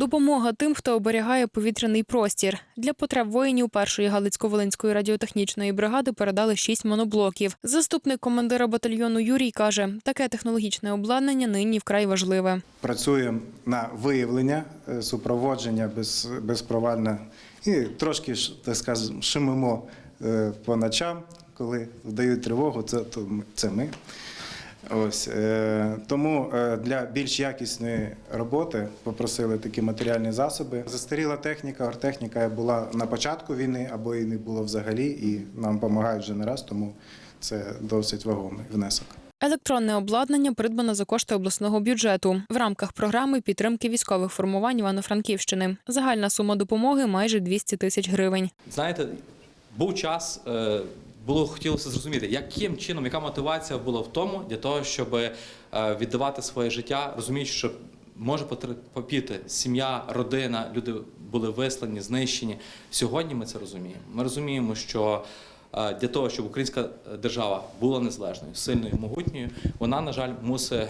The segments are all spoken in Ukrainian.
Допомога тим, хто оберігає повітряний простір. Для потреб воїнів першої Галицько-Волинської радіотехнічної бригади передали шість моноблоків. Заступник командира батальйону Юрій каже, таке технологічне обладнання нині вкрай важливе. Працюємо на виявлення, е, супроводження без, безпровальне і трошки так скажемо, шимимо е, по ночам, коли вдають тривогу, це, то це ми. Ось, е, тому е, для більш якісної роботи попросили такі матеріальні засоби. Застаріла техніка, ортехніка була на початку війни або і не було взагалі, і нам допомагають вже не раз, тому це досить вагомий внесок. Електронне обладнання придбано за кошти обласного бюджету в рамках програми підтримки військових формувань Івано-Франківщини. Загальна сума допомоги майже 200 тисяч гривень. Знаєте, був час, е, було хотілося зрозуміти, яким чином, яка мотивація була в тому для того, щоб е, віддавати своє життя, розуміючи, що може потерпіти сім'я, родина, люди були вислані, знищені. Сьогодні ми це розуміємо. Ми розуміємо, що е, для того, щоб українська держава була незалежною, сильною, могутньою, вона, на жаль, мусить.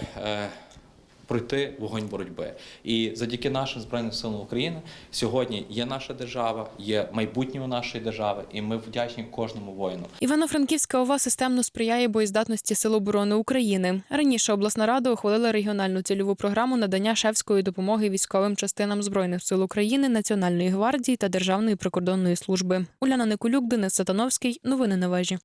Пройти вогонь боротьби. І завдяки нашим збройним силам України сьогодні є наша держава, є майбутнє нашої держави, і ми вдячні кожному воїну. Івано-Франківська ОВА системно сприяє боєздатності Сил оборони України. Раніше обласна рада ухвалила регіональну цільову програму надання шефської допомоги військовим частинам збройних сил України, Національної гвардії та Державної прикордонної служби. Уляна Николюк, Денис Сатановський. Новини на вежі.